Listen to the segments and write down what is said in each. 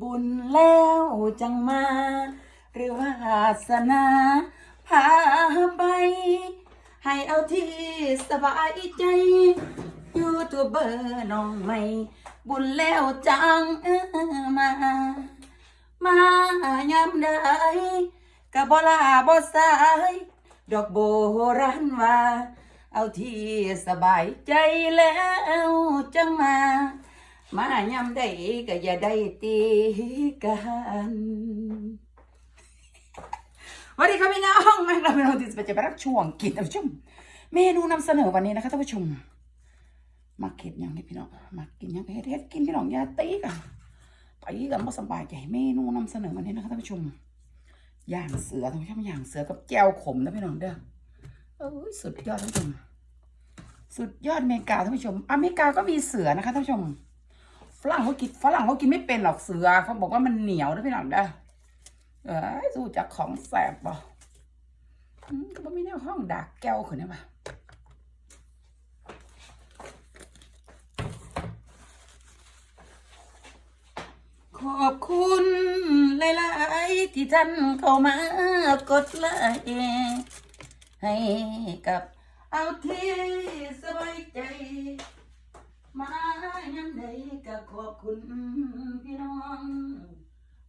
บุญแล้วจังมา หรือว่าศาสนาพาไป ให้เอาที่สบายใจ ยูทูบเบอร์น้องใหม่ บุญแล้วจังมา มายามใดกะบ่ลาบ่สาย ดอกโบราณว่า เอาที่สบายใจแล้วจังมา มายามใดก็อย่าได้ตีกันวัสดีครับพี่น้องแม่เราเป็นคนที่จะไปรับช่วงกินท่านผู้ชมเมนูนำเสนอวันนี้นะคะท่านผู้ชมมาเก็บยังนี่พี่น้องมากินยังเฮ็ดเฮ็ดกินพี่น้องอย่าตีกันตีกันบ่สบายใจเมนูนำเสนอวันนี้นะคะท่านผู้ชมย่างเสือท่านผู้ชมย่างเสือกับแจ่วขมนะพี่น้องเด้อเอ้ยสุดยอดท่านผู้ชมสุดยอดอเมริกาท่านผู้ชม อเมริกาก็มีเสือนะคะท่านผู้ชม ฝรั่งเขากินฝรั่งเขากินไม่เป็นหรอกเสือเขาบอกว่ามันเหนียวนะพี่น้องเด้อเอ้ยสู้จากของแสบบ่ก็บ่มีแนวห้องดักแก้วขึ้นได้ปะขอบคุณหลายๆที่ท่านเข้ามากดไลค์ให้กับเอาที่สบายใจ มายังไดก็ ขอบคุณพี่น้อง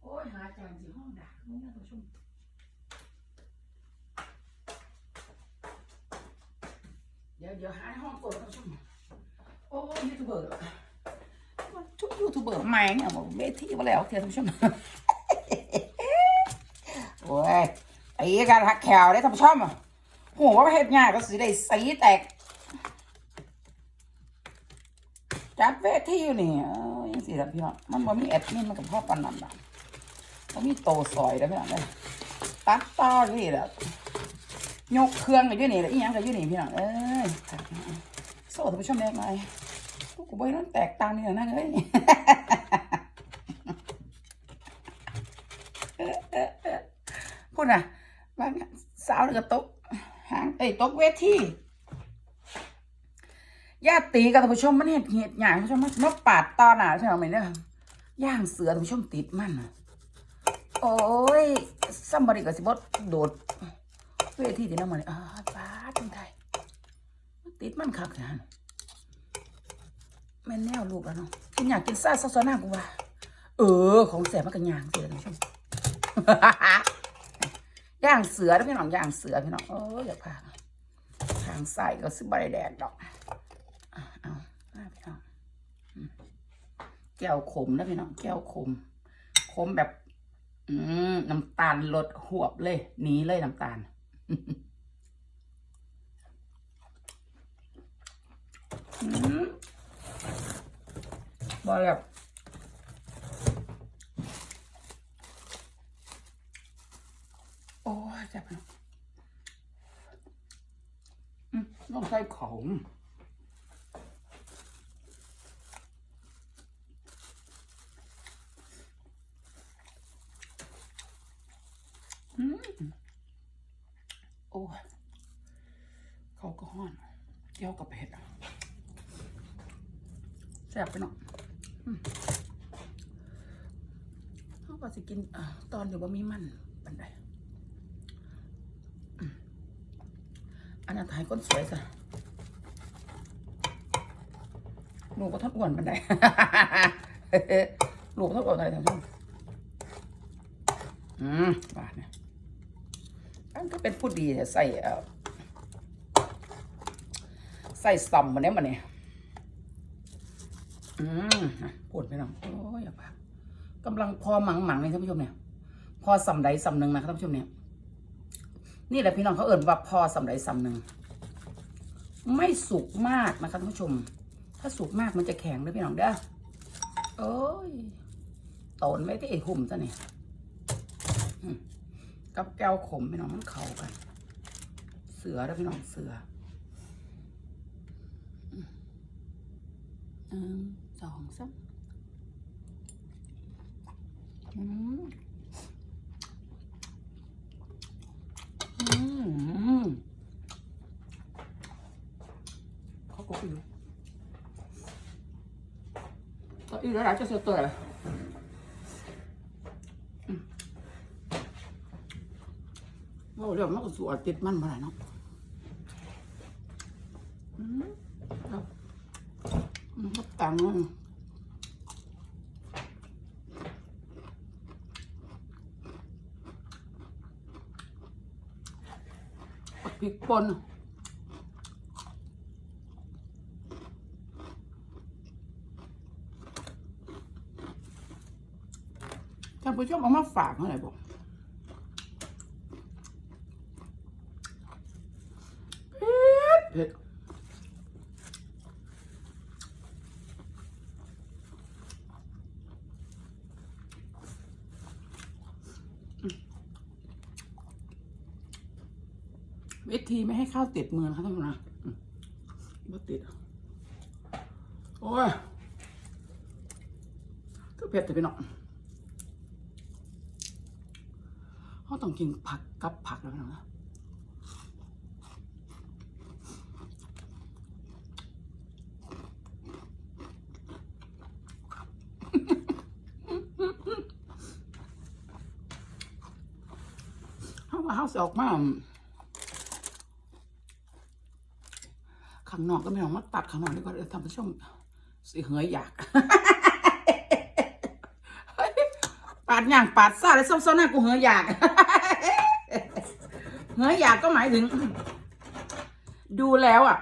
โอ้ยหาจังสิห้องดักมึงนะท่านผู้ชมเดี๋ยวเดี๋ยวหาห้องเปิดท่านผู้ชมโอ้ยยูทูบเบอร์ทุกยูทูบเบอร์ใหม่เนี่ยบอกเวทีมาแล้วเถอท่านผู้ชมโอ้ยไอ้การหักแขวได้ท่านผู้ชมโหว่าเฮ็ดง่ายก็สิได้สีแตก จัดเวทีอยู่นี่เอ้ยยังสิล่ะพี่น้องมันบ่มีแอดมินมันกับพ่อปานนั้นดอกเขามีโตซอยแล้วพี่น้องเลยตัดต่อนี่แหละยกเครื่องกันอยู่นี่แหละอีหยังกันอยู่นี่พี่น้องเอ้ยโซ่ท่านผู้ชมเล็กหน่อยกูบ่ให้มันแตกต่างนี่นะเอ้ยพูดน่ะบางสาวเลยก็ตกหางเอ้ยตกเวที ญาตีกับท่านผู้ชมมันเห็ดเห็ดอย่างท่านผู้ชมมันมาปาดตอนหนาใช่ไหมเนี่ยย่างเสือท่านผู้ชมติดมันน่ะโอ้ยซัมบอดี้กับสิบดโดดเวทีที่นั่นมาเลยอ่าป้าดคนไทยติดมันคักนะแม่นแนวลูกแล้วเนาะกินอยากกินซ่าซอสหน้ากูว่าเออ ของแสบมันกันยางเสือท่านผู้ชมย่างเสือพี่น้องย่างเสือพี่น้องโอ้ยอย่าพาทางใส่ก็ซื้อบริแดดดอก เอาเอาพี่น้องแก้วขมนะพี่น้องแก้วขม ขมแบบ อืมน้ำตาลลดหวบเลยหนีเลยน้ำตาลบอแบบโอ้ยจับนะอืมต้องใส่ของอืมโอ้ยเขาก็ห้อน แก้วกับเผ็ดอะแซ่บไปเนาะอืมเขาก็สิกินอตอนเดี๋ยวว่ามีมันปันใดอันนั้นถ่ายคนสวยจ้ะลูกก็ทัดอ้วนปันใดลูก็ทัดอ้วนอะไรทั้งนั้นอืมบาดเนี่ยอันก็เป็นผู้ดีเนี่ยใส่เอ่อ ใส่ซัมมาเนี่ยมันเนี่ยอืมอะพูดไปหน่อยโอ้ยอย่าปากกำลังพอหมังหมังเลยท่านผู้ชมเนี่ย พอสำใดสำหนึ่งนะครับท่านผู้ชมเนี่ย นี่แหละพี่น้องเขาเอ่นว่าพอสำใดสำหนึ่งไม่สุกมากนะครับท่านผู้ชม ถ้าสุกมากมันจะแข็งด้วยพี่น้องเด้อโอ้ยตนไว้ที่ไอ้หุ่มซะเนี่ยกับแก้วขมพี่น้องมันเข้ากัน เสือแล้วพี่น้องเสือ หนึ่งสองสักอืมอืมเขาก็อยู่ก็อืกแล้วหลจะเสียตัวเลยว่าเรื่องมันก็สวดติดมันมาแล้วเนาะ งค์กับพริกป่นท่านผู้ชมเอามาฝากเมื่อไหร่บอกเผ็ด วิธีไม่ให้ข้าวติดมือนะคะท่านผู้ชมนะอืมไม่ติด โอ้ยก็เผ็ดแต่พี่น้องเขาต้องกินผักกับผักแล้วนะเขาว่าเขาสิออกมา ข้างนอกก็ไม่ออกมาตัดข้างนอกดีกว่าเออท่านผู้ชมสิเหยอยากปาดอย่างปาดซ่าแล้วซ้ำๆหน้ากูเหยอยากเหยอยากก็หมายถึง ดูแล้วอะ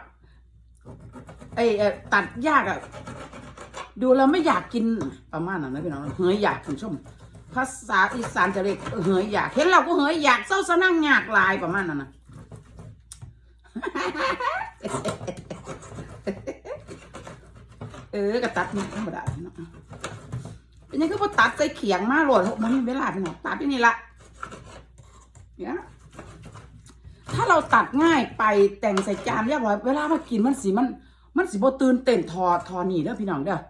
ไอ้เออตัดยากอะดูแล้วไม่อยากกินประมาณนั้นนะพี่น้องเหยอยากคุณชม ภาษาอีสานจะเรียกเหยอยากเห็นเราก็เหยอยากเศร้าสนั่งยากลายประมาณนั้นนะ เออกระตัดนี่ธรรมดาเนาะเป็นยังก็พอตัดใส่เขียงมาโหลดมันมีเวลาพี่น้องตัดที่นี่ละเนี่ยถ้าเราตัดง่ายไปแต่งใส่จานเรียบร้อยเวลามากินมันสีมัน มันสีโบตื่นเต้นทอทอหนีเด้อพี่น้องเด้อ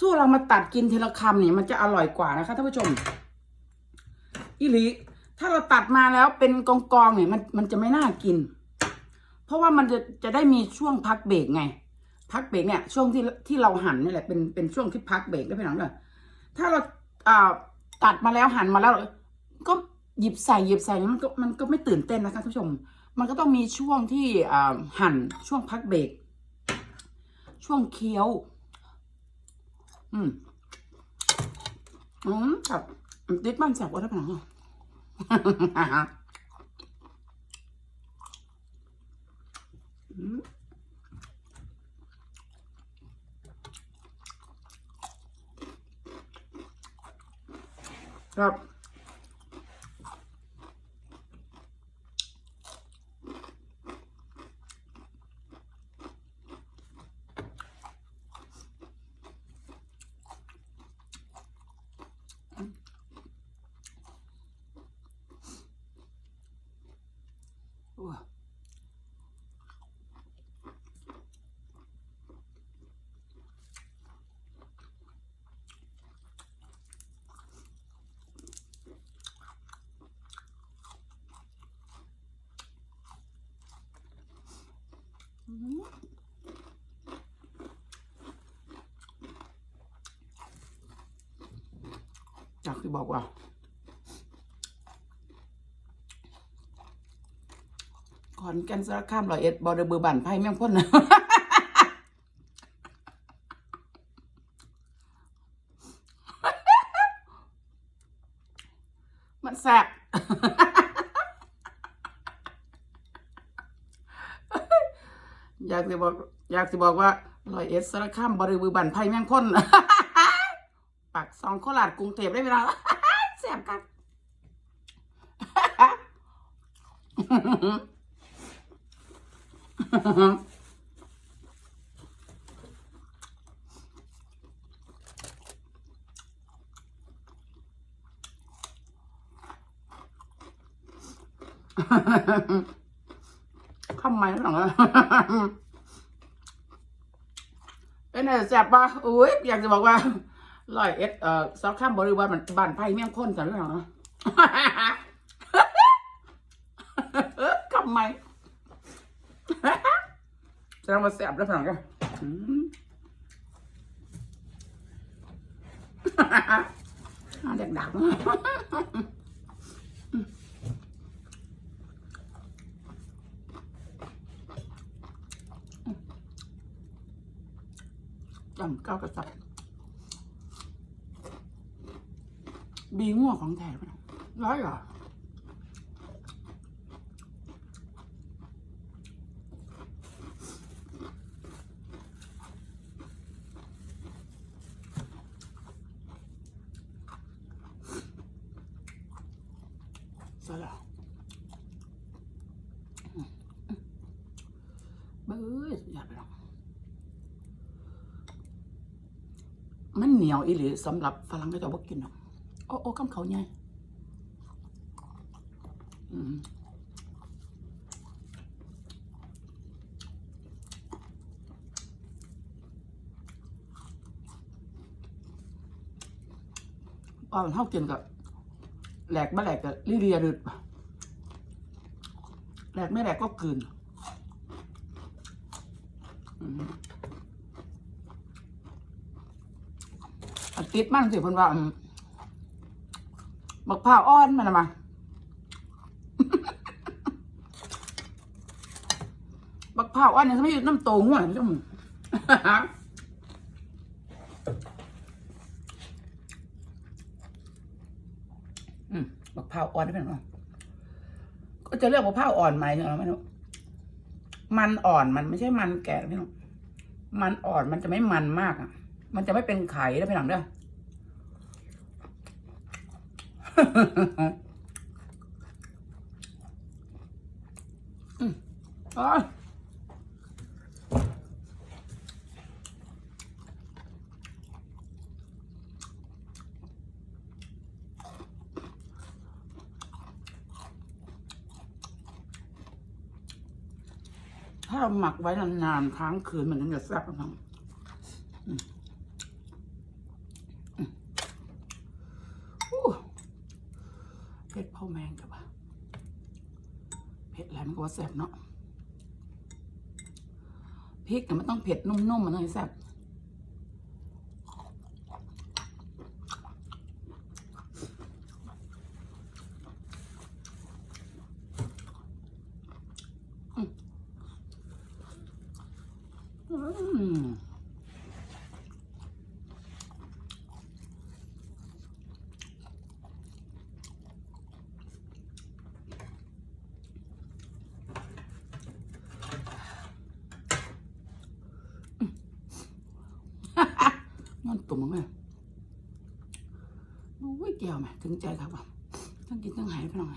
สู้เรามาตัดกินทีละคำนี่มันจะอร่อยกว่านะคะท่านผู้ชมอีหลีถ้าเราตัดมาแล้วเป็นกองกองๆเนี่ยมันมันจะไม่น่ากิน เพราะว่ามันจะจะได้มีช่วงพักเบรกไง พักเบรกเนี่ย ช่วงที่ที่เราหั่นนี่แหละเป็นเป็นช่วงที่พักเบรกได้พี่น้องเด้อถ้าเราอ่าตัดมาแล้วหั่นมาแล้ว ก็หยิบใส่หยิบใส่มันก็มันก็ไม่ตื่นเต้นนะคะท่านผู้ชม มันก็ต้องมีช่วงที่อ่าหั่นช่วงพักเบรกช่วงเคี้ยว อืมอืมครับติดมันแสบว่าได้ปะเนาะ อืม อยากที่บอกว่าขอนแก่นสารคามร้อยเอ็ดบอเดอร์เบอร์บันไพ่แม่งพ่นนะ มันแสบ อยากจะบอก อยากจะบอกว่ารอยเอ็ดสารคามบร์เบอร์บันไพ่แม่งพ่นปักซองโคราชกรุงเทพได้เวลาแสบกัน ทำไมหรอเป็นไงแซ่บปะอุ้ยอยากจะบอกว่าร้อยเอ็ดเอ่อซอกข้ามบริวารมันบานไผ่เมี่ยงข้นกันหรือเปล่าทำไมแสดงว่าแซ่บแล้วเปล่ากันอืมอ่าเด็กดัก รมเก้ากษัตริย์บีง่วของแถมร้อยเหรอซะล้เบื่อย่าไปหรอกมั นเหนียวอีหลีสำหรับฝรั่งก็จะบ่กินหรอกโอ้โอ้คำเขาใหญ่อืมอ่อนเท่ากินกับแหลกไม่แหลกกับลิเลียดึดแหลกไม่แหลกก็กืนอืมอัน ติดมากสิเพิ่นว่าอืมบักผ้าวอ่อนมันมาบักผ้าวอ่อนเนี่ยทำไมอยู่น้ำโตง่วงจ้ะมึงอืมบักพร้าวอ่อนได้เป็นไงก็จะเรียกบักพร้าวอ่อนไหมเนี่ยไม่รู้มันอ่อนมันไม่ใช่มันแก่พี่น้องมันอ่อนมันจะไม่มันมากอะ มันจะไม่เป็นไข่แล้วพี่น้องเด้อ อ๋อถ้าเราหมักไว้นานๆค้างคืนมันถึงจะแซ่บนะครับอืมอืมอู้เผ็ดเผาแมงกับว่าเผ็ดอะไรมันก็ว่า แซ่บเนาะพริกแต่มันต้องเผ็ดนุ่มๆมันถึงแซ่บอืม งอนตุ่มมั้งไงโอ้ยแก้วแม่ถึงใจครับว่าทั้งกินทั้งหายไปหน่อย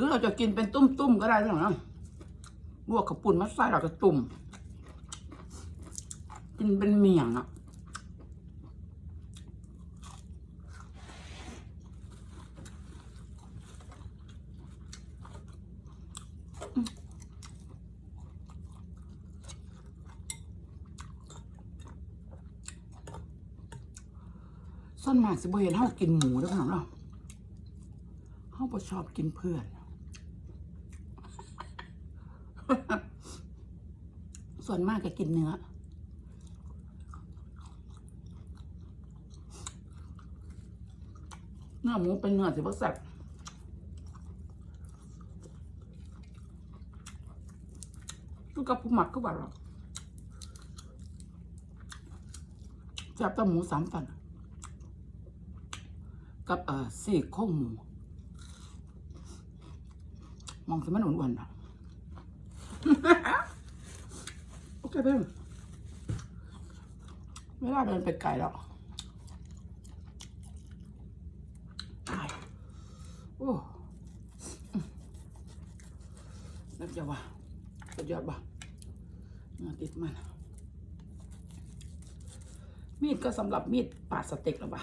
รือเราจะกินเป็นตุ้มๆก็ได้พี่น้องนะลวกกระปุ่นมาใส่เราจะตุ่ม กินเป็นเมี่ยงอะส่วนมากสิบเห็นเฮากินหมูด้อพี่น้องเนาะเฮาบ่ชอบกินเพื่อน ส่วนมากก็กินเนื้อ เนื้อหมูเป็นเนื้อสิบ่แซ่บก็กับผู้หมักก็บ่าหรอกแซ่บแต่หมูสามตันกับเอ่อสี่โครงหมู มองสิมันอ้วนๆนะ โอเคเพื่อนเวลาเดินไปไกลแล้วตายโอ้นับจะว่าสุดยอดบ่เนื้อติดมัน มีดก็สำหรับมีดปาดสเต็กแล้วบ่ะ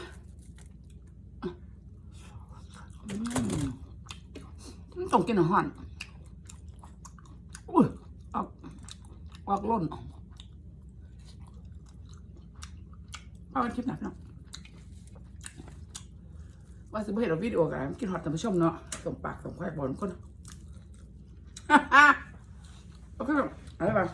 อืมต้องกินอาหาร อุ้ยออกออกล่นเอาคลิปหนักเนาะว่าสิบ่เห็นเราวิดีโอกันกินฮอตท่านผู้ชมเนาะสมปากส่งควายบอลคนโอเคอะไรบ้าง